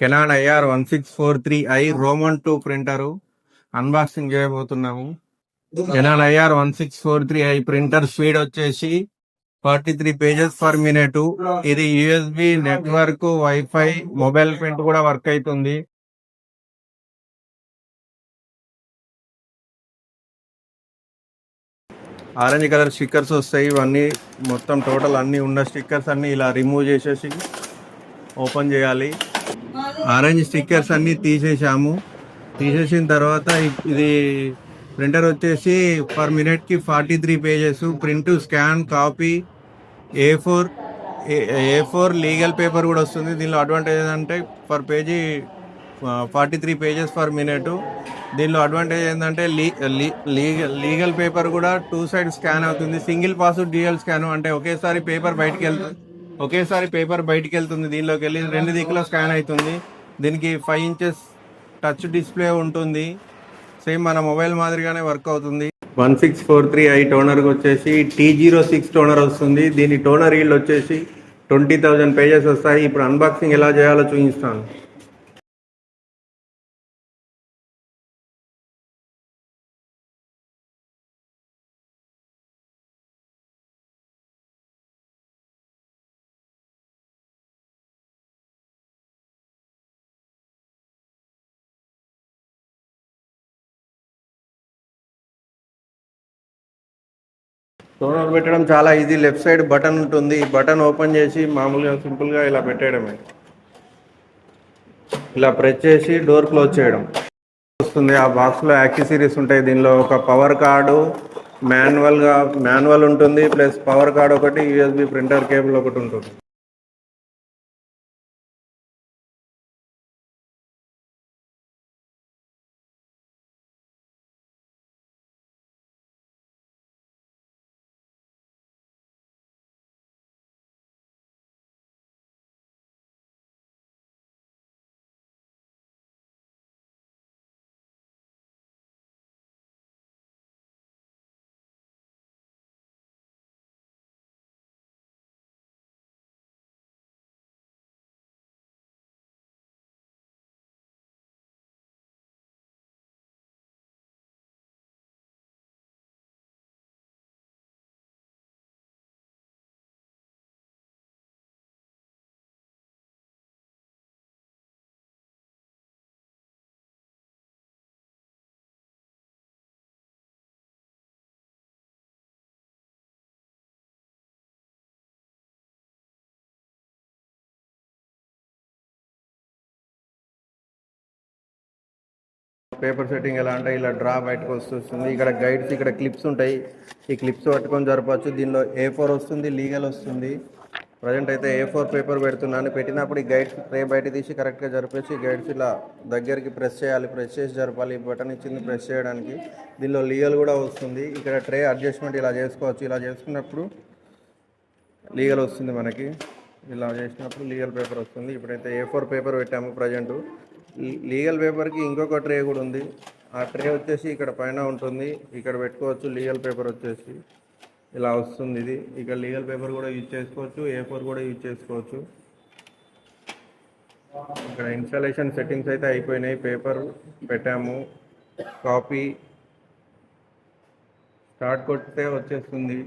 Canon IR one six four three i Roman two printer. Unboxing చేయబోతున్నాము. Canon IR one six four three i printer speed వచ్చేసి forty three pages per minute. ఇది USB network WiFi mobile print కూడా work అవుతుంది orange colour stickers వస్తాయి. ఇవన్నీ మొత్తం total అన్ని ఉన్న స్టిక్కర్స్ అన్ని ఇలా రిమూవ్ చేసేసి ఓపెన్ చేయాలి. ఆరెంజ్ స్టిక్కర్స్ అన్ని తీసేసాము తీసేసిన తర్వాత ఇది ప్రింటర్ వచ్చేసి per మినిట్కి forty three pages print scan copy A four A four legal paper కూడా వస్తుంది. దీనిలో అడ్వాంటేజ్ ఏంటంటే per page forty three pages per minute. దీనిలో అడ్వాంటేజ్ ఏంటంటే లీగల్ లీగల్ పేపర్ కూడా టూ సైడ్ స్కాన్ అవుతుంది. సింగిల్ పాస్ డ్యూయల్ స్కాన్ అంటే ఒకేసారి పేపర్ బయటికి వెళ్తుంది ఒకేసారి పేపర్ బయటకు వెళ్తుంది దీనిలోకి వెళ్ళి రెండు దిక్కులో స్కాన్ అవుతుంది. దీనికి ఫైవ్ ఇంచెస్ టచ్ డిస్ప్లే ఉంటుంది. సేమ్ మన మొబైల్ మాదిరిగానే వర్క్ అవుతుంది. One six four three i టోనర్కి వచ్చేసి టీ జీరో సిక్స్ టోనర్ వస్తుంది. దీని టోనర్ ఈల్డ్ వచ్చేసి ట్వంటీ థౌజండ్ పేజెస్ వస్తాయి. ఇప్పుడు అన్బాక్సింగ్ ఎలా చేయాలో చూపిస్తాను. టోనర్ పెట్టడం చాలా ఈజీ లెఫ్ట్ సైడ్ బటన్ ఉంటుంది. బటన్ ఓపెన్ చేసి మామూలుగా సింపుల్గా ఇలా పెట్టేయడమే. ఇలా ప్రెస్ చేసి డోర్ క్లోజ్ చేయడం. వస్తుంది. ఆ బాక్స్లో యాక్సెసరీస్ ఉంటాయి. దీనిలో ఒక పవర్ కార్డు మాన్యువల్గా మాన్యువల్ ఉంటుంది. ప్లస్ పవర్ కార్డు ఒకటి యూఎస్బి ప్రింటర్ కేబుల్ ఒకటి ఉంటుంది. పేపర్ సెట్టింగ్ ఎలా అంటే ఇలా డ్రా బయటకు వస్తుంది ఇక్కడ గైడ్స్ ఇక్కడ క్లిప్స్ ఉంటాయి. ఈ క్లిప్స్ పట్టుకొని జరపచ్చు దీనిలో ఏ ఫోర్ వస్తుంది లీగల్ వస్తుంది. ప్రజెంట్ అయితే ఏ ఫోర్ పేపర్ పెడుతున్నాను. పెట్టినప్పుడు ఈ గైడ్స్ ట్రే బయట తీసి కరెక్ట్గా జరిపేసి గైడ్స్ ఇలా దగ్గరికి ప్రెస్ చేయాలి. ప్రెస్ చేసి జరపాలి. బటన్ ఇచ్చింది ప్రెస్ చేయడానికి. దీనిలో లీగల్ కూడా వస్తుంది. ఇక్కడ ట్రే అడ్జస్ట్మెంట్ ఇలా చేసుకోవచ్చు. ఇలా చేసుకున్నప్పుడు లీగల్ వస్తుంది మనకి. ఇలా చేసినప్పుడు లీగల్ పేపర్ వస్తుంది. ఇప్పుడైతే ఏ ఫోర్ పేపర్ పెట్టాము ప్రజెంటు. లీగల్ పేపర్కి ఇంకొక ట్రే కూడా ఉంది. ఆ ట్రే వచ్చేసి ఇక్కడ పైన ఉంటుంది. ఇక్కడ పెట్టుకోవచ్చు లీగల్ పేపర్ వచ్చేసి. ఇలా వస్తుంది ఇది. ఇక్కడ లీగల్ పేపర్ కూడా యూజ్ చేసుకోవచ్చు ఏ ఫోర్ కూడా యూజ్ చేసుకోవచ్చు. ఇక్కడ ఇన్స్టాలేషన్ సెట్టింగ్స్ అయితే అయిపోయినాయి. పేపర్ పెట్టాము. కాపీ. స్టార్ట్ కొడితే వచ్చేస్తుంది.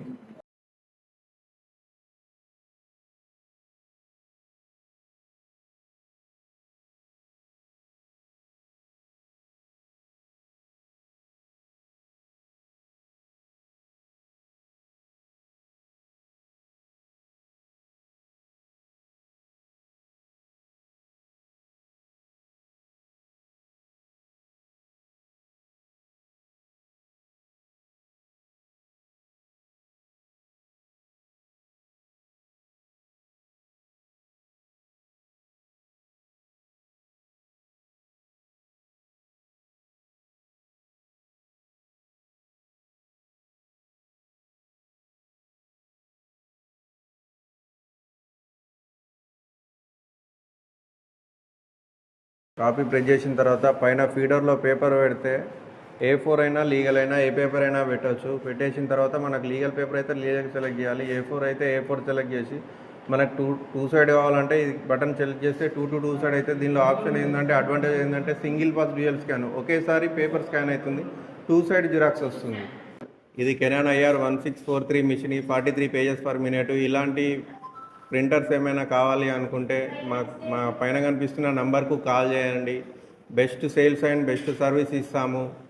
కాపీ ప్రెస్ చేసిన తర్వాత పైన ఫీడర్లో పేపర్ పెడితే ఏ ఫోర్ అయినా లీగల్ అయినా ఏ పేపర్ అయినా పెట్టవచ్చు పెట్టేసిన తర్వాత మనకు లీగల్ పేపర్ అయితే లీగల్ సెలెక్ట్ చేయాలి. ఏ ఫోర్ అయితే ఏ ఫోర్ సెలెక్ట్ చేసి మనకు టూ టూ సైడ్ కావాలంటే ఇది బటన్ సెలెక్ట్ చేస్తే టూ టు టూ సైడ్ అయితే దీనిలో ఆప్షన్ ఏంటంటే అడ్వాంటేజ్ ఏంటంటే సింగిల్ పాస్ డ్యూయల్ స్కాన్. ఒకేసారి పేపర్ స్కాన్ అవుతుంది. టూ సైడ్ జిరాక్స్ వస్తుంది. ఇది Canon IR one six four three machine forty three pages per minute. ఇలాంటి ప్రింటర్స్ ఏమైనా కావాలి అనుకుంటే మా మా పైన కనిపిస్తున్న నంబర్కు కాల్ చేయండి. Best sales and best service ఇస్తాము.